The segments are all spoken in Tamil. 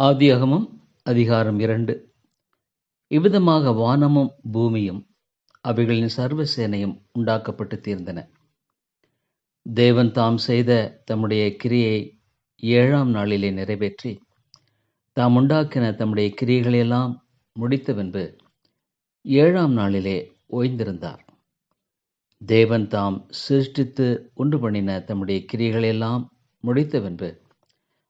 ஆதியகமும் அதிகாரம் இரண்டு. இவ்விதமாக வானமும் பூமியும் அவைகளின் சர்வ சேனையும் உண்டாக்கப்பட்டு தீர்ந்தன. தேவன் தாம் செய்த தம்முடைய கிரியை ஏழாம் நாளிலே நிறைவேற்றி தாம் உண்டாக்கின தம்முடைய கிரியைகளையெல்லாம் முடித்த பின்பு ஏழாம் நாளிலே ஓய்ந்திருந்தார். தேவன் தாம் சிருஷ்டித்து உண்டு பண்ணின தம்முடைய கிரியைகளையெல்லாம் முடித்த பின்பு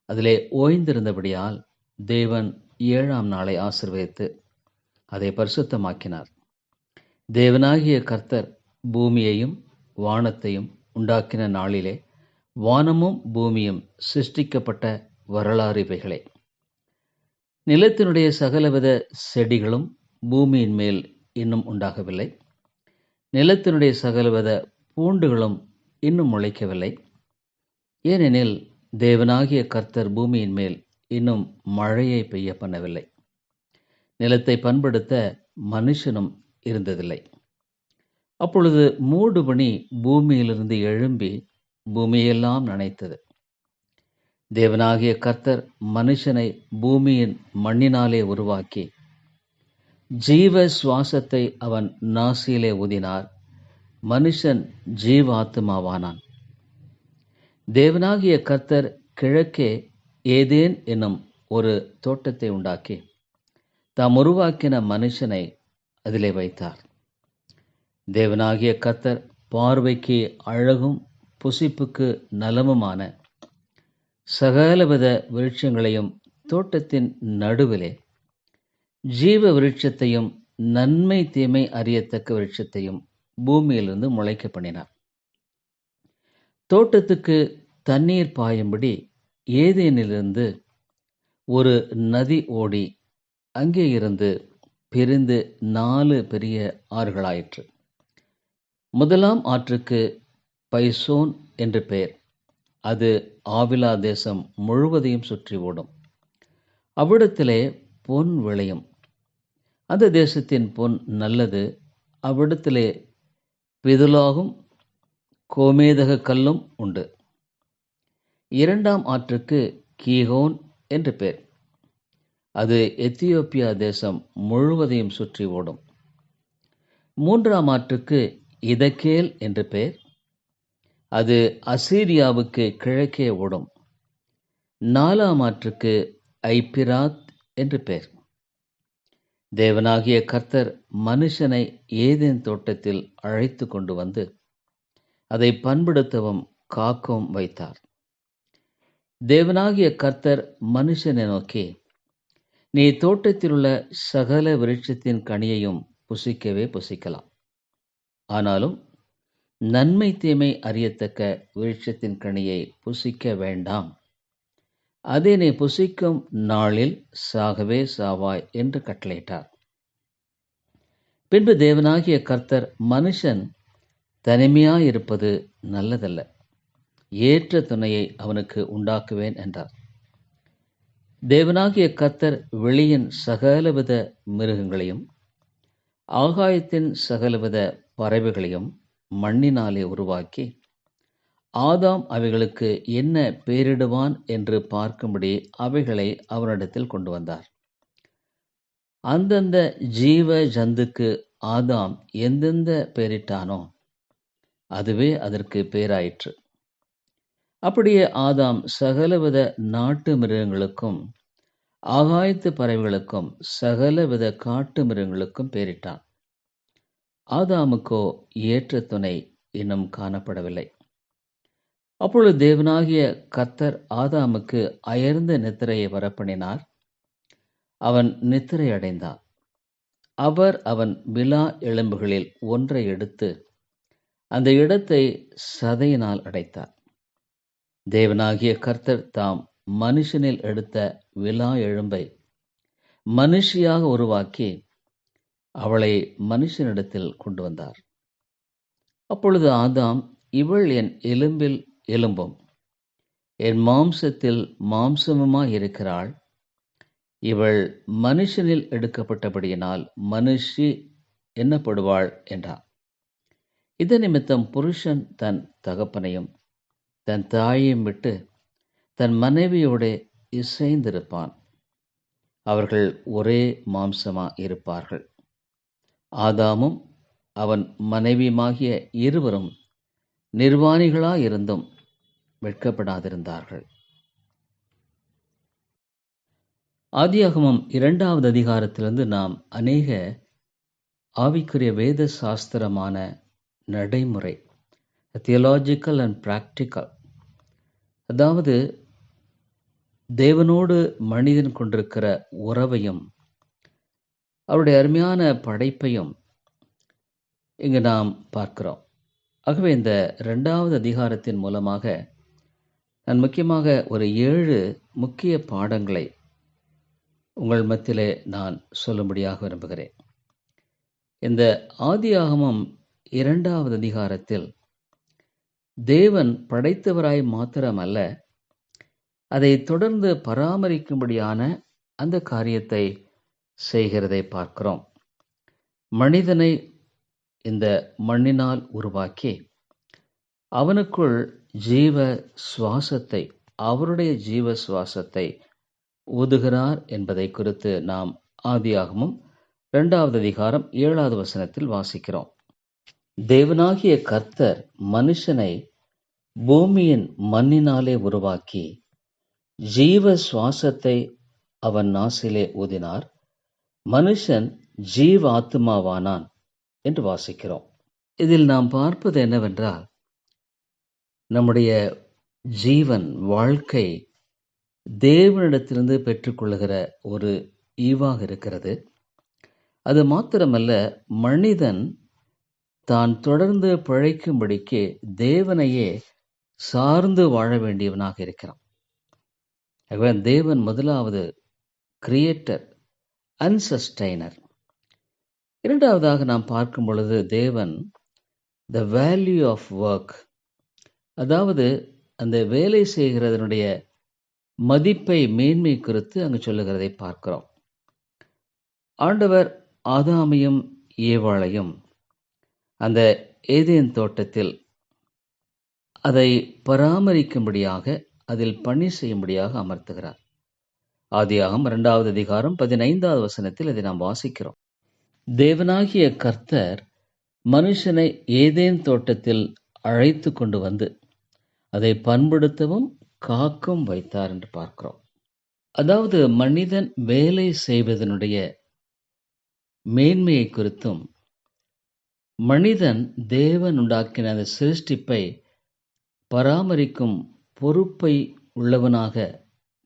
அதிலே ஓய்ந்திருந்தபடியால் தேவன் ஏழாம் நாளை ஆசிர்வதித்து அதை பரிசுத்தமாக்கினார். தேவனாகிய கர்த்தர் பூமியையும் வானத்தையும் உண்டாக்கின நாளிலே வானமும் பூமியும் சிருஷ்டிக்கப்பட்ட வரலாறு இவைகளே. நிலத்தினுடைய சகலவித செடிகளும் பூமியின் மேல் இன்னும் உண்டாகவில்லை. நிலத்தினுடைய சகலவித பூண்டுகளும் இன்னும் முளைக்கவில்லை. ஏனெனில் தேவனாகிய கர்த்தர் பூமியின் மேல் இன்னும் மழையை பெய்ய பண்ணவில்லை. நிலத்தை பண்படுத்த மனுஷனும் இருந்ததில்லை. அப்பொழுது மூடுபனி பூமியிலிருந்து எழும்பி பூமியெல்லாம் நனைத்தது. தேவனாகிய கர்த்தர் மனுஷனை பூமியின் மண்ணினாலே உருவாக்கி ஜீவ சுவாசத்தை அவன் நாசியிலே ஊதினார். மனுஷன் ஜீவாத்மாவானான். தேவனாகிய கர்த்தர் கிழக்கே ஏதேன் என்னும் ஒரு தோட்டத்தை உண்டாக்கி தாம் உருவாக்கின மனுஷனை அதிலே வைத்தார். தேவனாகிய கத்தர் பார்வைக்கு அழகும் புசிப்புக்கு நலமுமான சகலவித விருட்சங்களையும் தோட்டத்தின் நடுவிலே ஜீவ விருட்சத்தையும் நன்மை தீமை அறியத்தக்க விருட்சத்தையும் பூமியிலிருந்து முளைக்க பண்ணினார். தோட்டத்துக்கு தண்ணீர் பாயும்படி ஏதேனிலிருந்து ஒரு நதி ஓடி அங்கே இருந்து பிரிந்து நாலு பெரிய ஆறுகளாயிற்று. முதலாம் ஆற்றுக்கு பைசோன் என்று பெயர். அது ஆவிலா தேசம் முழுவதையும் சுற்றி ஓடும். அவ்விடத்திலே பொன் விளையும். அந்த தேசத்தின் பொன் நல்லது. அவ்விடத்திலே பிதுலாகும் கோமேதக கல்லும் உண்டு. இரண்டாம் ஆற்றுக்கு கீகோன் என்று பேர். அது எத்தியோப்பியா தேசம் முழுவதையும் சுற்றி ஓடும். மூன்றாம் ஆற்றுக்கு இதக்கேல் என்று பெயர் அது அசீரியாவுக்கு கிழக்கே ஓடும். நாலாம் ஆற்றுக்கு ஐப்பிராத் என்று பெயர் தேவனாகிய கர்த்தர் மனுஷனை ஏதேன் தோட்டத்தில் அழைத்து கொண்டு வந்து அதை பண்படுத்தவும் காக்கவும் வைத்தார். தேவனாகிய கர்த்தர் மனுஷனை நோக்கி நீ தோட்டத்தில் உள்ள சகல விருட்சத்தின் கனியையும் புசிக்கவே புசிக்கலாம். ஆனாலும் நன்மை தீமை அறியத்தக்க விருட்சத்தின் கனியை புசிக்க வேண்டாம். அதை நீ புசிக்கும் நாளில் சாகவே சாவாய் என்று கட்டளையிட்டார். பின்பு தேவனாகிய கர்த்தர் மனுஷன் தனிமையாயிருப்பது நல்லதல்ல. ஏற்ற துணையை அவனுக்கு உண்டாக்குவேன் என்றார். தேவனாகிய கத்தர் வெளியின் சகலவித மிருகங்களையும் ஆகாயத்தின் சகலவித பறவைகளையும் மண்ணினாலே உருவாக்கி ஆதாம் அவைகளுக்கு என்ன பேரிடுவான் என்று பார்க்கும்படி அவைகளை அவனிடத்தில் கொண்டு வந்தார். அந்தந்த ஜீவ ஜந்துக்கு ஆதாம் எந்தெந்த பெயரிட்டானோ அதுவே அதற்கு பேராயிற்று. அப்படியே ஆதாம் சகலவித நாட்டு மிருகங்களுக்கும் ஆகாயத்து பறவைகளுக்கும் சகலவித காட்டு மிருகங்களுக்கும் பேரிட்டான். ஆதாமுக்கோ ஏற்ற துணை இன்னும் காணப்படவில்லை. அப்பொழுது தேவனாகிய கத்தர் ஆதாமுக்கு அயர்ந்த நித்திரையை வரப்பண்ணினார். அவன் நித்திரை அடைந்தான். அவர் அவன் விழா எலும்புகளில் ஒன்றை எடுத்து அந்த இடத்தை சதையினால் அடைத்தார். தேவனாகிய கர்த்தர் தாம் மனுஷனில் எடுத்த விழா எழும்பை. மனுஷியாக உருவாக்கி அவளை மனுஷனிடத்தில் கொண்டு வந்தார். அப்பொழுது ஆதாம் இவள் என் எலும்பில் எலும்பும் என் மாம்சத்தில் மாம்சமுமாய் இருக்கிறாள். இவள் மனுஷனில் எடுக்கப்பட்டபடியினால் மனுஷி எண்ணப்படுவாள் என்றார். இது நிமித்தம் புருஷன் தன் தகப்பனையும் தன் தாயையும் விட்டு தன் மனைவியோட இசைந்திருப்பான். அவர்கள் ஒரே மாம்சமா இருப்பார்கள். ஆதாமும் அவன் மனைவியுமாகிய இருவரும் நிர்வாணிகளாயிருந்தும் வெட்கப்படாதிருந்தார்கள். ஆதியாகமம் இரண்டாவது அதிகாரத்திலிருந்து நாம் அநேக ஆவிக்குரிய வேத சாஸ்திரமான நடைமுறை தியலாஜிக்கல் அண்ட் ப்ராக்டிக்கல் அதாவது தேவனோடு மனிதன் கொண்டிருக்கிற உறவையும் அவருடைய அருமையான படைப்பையும் இங்கு நாம் பார்க்கிறோம். ஆகவே இந்த ரெண்டாவது அதிகாரத்தின் மூலமாக நான் முக்கியமாக ஒரு ஏழு முக்கிய பாடங்களை உங்கள் மத்தியிலே நான் சொல்லும்படியாக விரும்புகிறேன். இந்த ஆதியாகமம் இரண்டாவது அதிகாரத்தில் தேவன் படைத்தவராய் மாத்திரமல்ல அதை தொடர்ந்து பராமரிக்கும்படியான அந்த காரியத்தை செய்கிறதை பார்க்கிறோம். மனிதனை இந்த மண்ணினால் உருவாக்கி அவனுக்குள் ஜீவ சுவாசத்தை அவருடைய ஜீவ சுவாசத்தை ஊதுகிறார் என்பதை குறித்து நாம் ஆதியாகமும் இரண்டாவது அதிகாரம் ஏழாவது வசனத்தில் வாசிக்கிறோம். தேவனாகிய கர்த்தர் மனுஷனை பூமியின் மண்ணினாலே உருவாக்கி ஜீவ சுவாசத்தை அவன் நாசிலே ஊதினார். மனுஷன் ஜீவ ஆத்மாவானான் என்று வாசிக்கிறோம். இதில் நாம் பார்ப்பது என்னவென்றால் நம்முடைய ஜீவன் வாழ்க்கை தேவனிடத்திலிருந்து பெற்றுக்கொள்கிற ஒரு ஈவாக இருக்கிறது. அது மாத்திரமல்ல மனிதன் தான் தொடர்ந்து பிழைக்கும்படிக்கு தேவனையே சார்ந்து வாழ வேண்டியவனாக இருக்கிறான். ஆகவே தேவன் முதலாவது கிரியேட்டர் அன்சஸ்டைனர் இரண்டாவதாக நாம் பார்க்கும் பொழுது தேவன் த வேல்யூ ஆஃப் ஒர்க் அதாவது அந்த வேலை செய்கிறதனுடைய மதிப்பை மேன்மை குறித்து அங்கு சொல்லுகிறதை பார்க்கிறோம். ஆண்டவர் ஆதாமையும் ஏவாளையும் அந்த ஏதேன் தோட்டத்தில் அதை பராமரிக்கும்படியாக அதில் பணி செய்யும்படியாக அமர்த்துகிறார். ஆதியாகம் இரண்டாவது அதிகாரம் பதினைந்தாவது வசனத்தில் அதை நாம் வாசிக்கிறோம். தேவனாகிய கர்த்தர் மனுஷனை ஏதேன் தோட்டத்தில் அழைத்து கொண்டு வந்து அதை பண்படுத்தவும் காக்கும் வைத்தார் என்று பார்க்கிறோம். அதாவது மனிதன் வேலை செய்வதனுடைய மேன்மையை குறித்தும் மனிதன் தேவன் உண்டாக்கின அந்த சிருஷ்டிப்பை பராமரிக்கும் பொறுப்பை உள்ளவனாக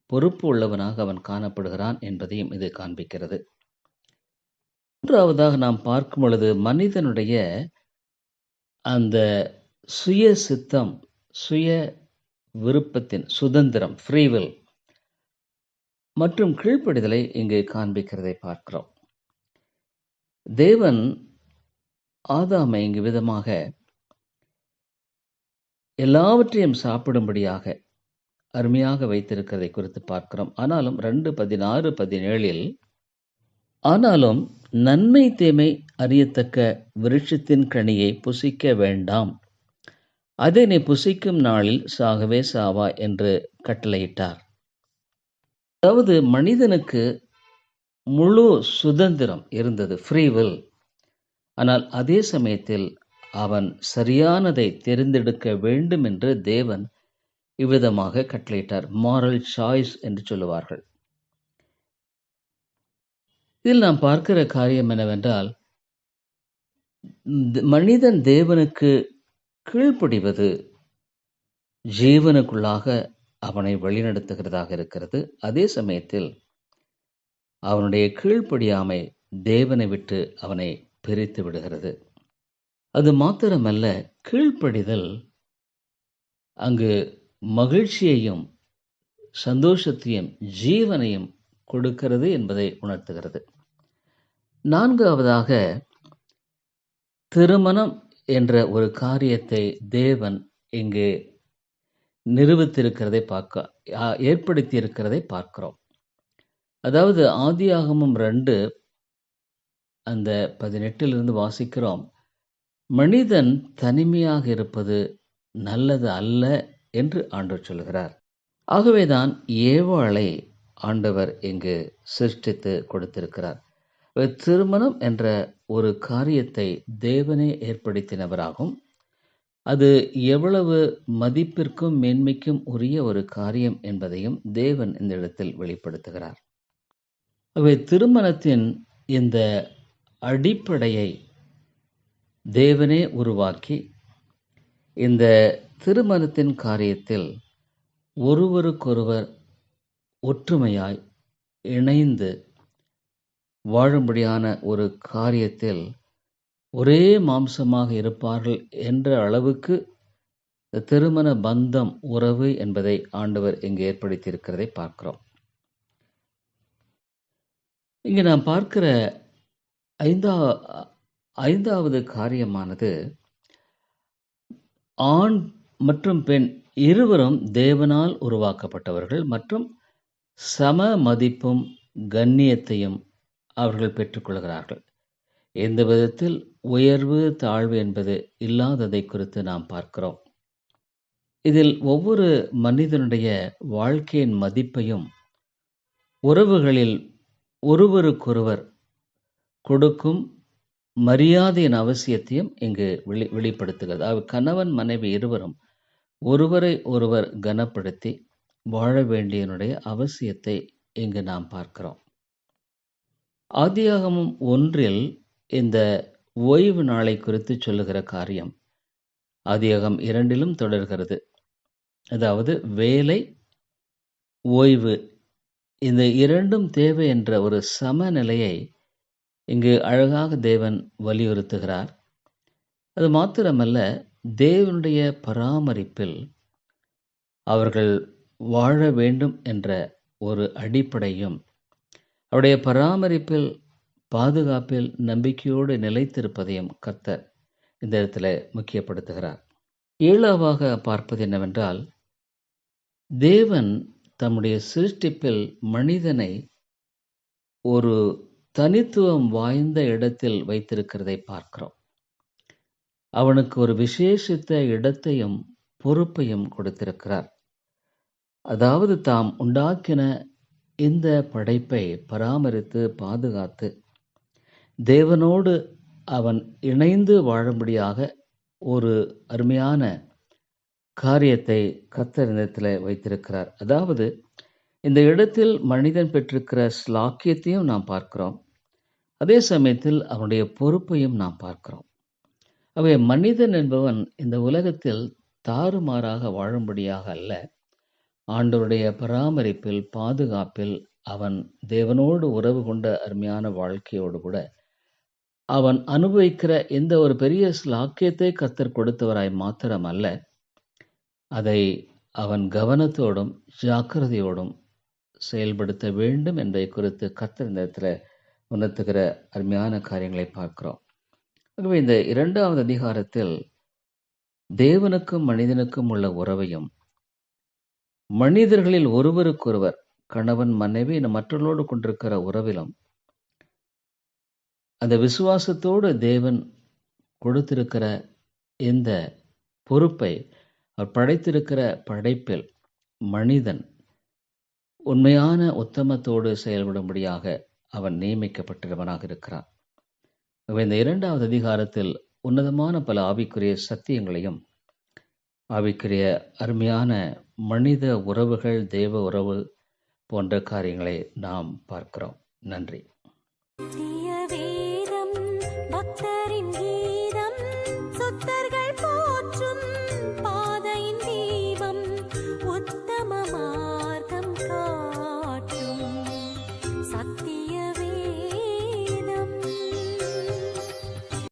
பொறுப்பு உள்ளவனாக அவன் காணப்படுகிறான் என்பதையும் இது காண்பிக்கிறது. மூன்றாவதாக நாம் பார்க்கும் பொழுது மனிதனுடைய அந்த சுய சித்தம் சுய விருப்பத்தின் சுதந்திரம் ஃப்ரீவில் மற்றும் கீழ்ப்படிதலை இங்கு காண்பிக்கிறதை பார்க்கிறோம். தேவன் ஆதாமை இங்கு விதமாக எல்லாவற்றையும் சாப்பிடும்படியாக அருமையாக வைத்திருக்கிறதை குறித்து பார்க்கிறோம். ஆனாலும் ரெண்டு பதினாறு பதினேழில் ஆனாலும் நன்மை தீமை அறியத்தக்க விருட்சத்தின் கனியை புசிக்க வேண்டாம். அதை நீ புசிக்கும் நாளில் சாகவே சாவா என்று கட்டளையிட்டார். அதாவது மனிதனுக்கு முழு சுதந்திரம் இருந்தது ஃப்ரீவில் ஆனால் அதே சமயத்தில் அவன் சரியானதை தெரிந்தெடுக்க வேண்டும் என்று தேவன் இவ்விதமாக கட்டளையிட்டார். மாரல் சாய்ஸ் என்று சொல்லுவார்கள். இதில் நாம் பார்க்கிற காரியம் என்னவென்றால் மனிதன் தேவனுக்கு கீழ்ப்படிவது ஜீவனுக்குள்ளாக அவனை வழிநடத்துகிறதாக இருக்கிறது. அதே சமயத்தில் அவனுடைய கீழ்ப்படியாமை தேவனை விட்டு அவனை பிரித்து விடுகிறது. அது மாத்திரமல்ல கீழ்ப்படிதல். அங்கு மகிழ்ச்சியையும் சந்தோஷத்தையும் ஜீவனையும் கொடுக்கிறது என்பதை உணர்த்துகிறது. நான்காவதாக திருமணம் என்ற ஒரு காரியத்தை தேவன் இங்கு நிறுவித்திருக்கிறதை பார்க்க ஏற்படுத்தி இருக்கிறதை பார்க்கிறோம். அதாவது ஆதியாகமும் ரெண்டு அந்த பதினெட்டிலிருந்து வாசிக்கிறோம். மனிதன் தனிமையாக இருப்பது நல்லது அல்ல என்று ஆண்டவர் சொல்கிறார். ஆகவேதான் ஏவாளை ஆண்டவர் இங்கு சிருஷ்டித்து கொடுத்திருக்கிறார். திருமணம் என்ற ஒரு காரியத்தை தேவனே ஏற்படுத்தினவராகும். அது எவ்வளவு மதிப்பிற்கும் மேன்மைக்கும் உரிய ஒரு காரியம் என்பதையும் தேவன் இந்த இடத்தில் வெளிப்படுத்துகிறார். அவை திருமணத்தின் இந்த அடிப்படையை தேவனே உருவாக்கி இந்த திருமணத்தின் காரியத்தில் ஒருவருக்கொருவர் ஒற்றுமையாய் இணைந்து வாழும்படியான ஒரு காரியத்தில் ஒரே மாம்சமாக இருப்பார்கள் என்ற அளவுக்கு திருமண பந்தம் உறவு என்பதை ஆண்டவர் இங்கு ஏற்படுத்தியிருக்கிறதை பார்க்கிறோம். இங்கு நாம் பார்க்கிற ஐந்தா ஐந்தாவது காரியமானது ஆண் மற்றும் பெண் இருவரும் தேவனால் உருவாக்கப்பட்டவர்கள் மற்றும் சம மதிப்பும் கண்ணியத்தையும் அவர்கள் பெற்றுக்கொள்கிறார்கள் எந்த விதத்தில்? உயர்வு தாழ்வு என்பது இல்லாததை குறித்து நாம் பார்க்கிறோம். இதில் ஒவ்வொரு மனிதனுடைய வாழ்க்கையின் மதிப்பையும் உறவுகளில் ஒருவருக்கொருவர் கொடுக்கும் மரியாதையின் அவசியத்தையும் இங்கு வெளி வெளிப்படுத்துகிறது. அதாவது கணவன் மனைவி இருவரும் ஒருவரை ஒருவர் கனப்படுத்தி வாழ வேண்டியனுடைய அவசியத்தை இங்கு நாம் பார்க்கிறோம். ஆதியாகமும் ஒன்றில் இந்த ஓய்வு நாளை குறித்து சொல்லுகிற காரியம் ஆதியாகம் இரண்டிலும் தொடர்கிறது. அதாவது வேலை ஓய்வு இந்த இரண்டும் தேவை என்ற ஒரு சமநிலையை இங்கு அழகாக தேவன் வலியுறுத்துகிறார். அது மாத்திரமல்ல தேவனுடைய பராமரிப்பில் அவர்கள் வாழ வேண்டும் என்ற ஒரு அடிப்படையும் அவருடைய பராமரிப்பில் பாதுகாப்பில் நம்பிக்கையோடு நிலைத்திருப்பதையும் கர்த்தர் இந்த இடத்துல முக்கியப்படுத்துகிறார். ஏழாவாக பார்ப்பது என்னவென்றால் தேவன் தம்முடைய சிருஷ்டிப்பில் மனிதனை ஒரு தனித்துவம் வாய்ந்த இடத்தில் வைத்திருக்கிறதை பார்க்கிறோம். அவனுக்கு ஒரு விசேஷித்த இடத்தையும் பொறுப்பையும் கொடுத்திருக்கிறார். அதாவது தாம் உண்டாக்கின இந்த படைப்பை பராமரித்து பாதுகாத்து தேவனோடு அவன் இணைந்து வாழும்படியாக ஒரு அருமையான காரியத்தை கர்த்தர் வைத்திருக்கிறார். அதாவது இந்த இடத்தில் மனிதன் பெற்றிருக்கிற ஸ்லாக்கியத்தையும் நாம் பார்க்கிறோம். அதே சமயத்தில் அவனுடைய பொறுப்பையும் நாம் பார்க்கிறோம். அவை மனிதன் என்பவன் இந்த உலகத்தில் தாறுமாறாக வாழும்படியாக அல்ல. ஆண்டவருடைய பராமரிப்பில் பாதுகாப்பில் அவன் தேவனோடு உறவு கொண்ட அருமையான வாழ்க்கையோடு கூட அவன் அனுபவிக்கிற எந்த ஒரு பெரிய ஸ்லாக்கியத்தை கத்தர் கொடுத்தவராய் மாத்திரம் அல்ல அதை அவன் கவனத்தோடும் ஜாக்கிரதையோடும் செயல்படுத்த வேண்டும் என்பதை குறித்து கத்தர் இந்த இடத்துல உணர்த்துகிற அருமையான காரியங்களை பார்க்கிறோம். ஆகவே இந்த இரண்டாவது அதிகாரத்தில் தேவனுக்கும் மனிதனுக்கும் உள்ள உறவையும் மனிதர்களில் ஒருவருக்கொருவர் கணவன் மனைவி மற்றவர்களோடு கொண்டிருக்கிற உறவிலும் அந்த விசுவாசத்தோடு தேவன் கொடுத்திருக்கிற இந்த பொறுப்பை அவர் படைத்திருக்கிற படைப்பில் மனிதன் உண்மையான உத்தமத்தோடு செயல்படும்படியாக அவன் நியமிக்கப்பட்டிருவனாக இருக்கிறான். இந்த இரண்டாவது அதிகாரத்தில் உன்னதமான பல ஆவிக்குரிய சத்தியங்களையும் ஆவிக்குரிய அருமையான மனித உறவுகள் தேவ உறவு போன்ற காரியங்களை நாம் பார்க்கிறோம். நன்றி.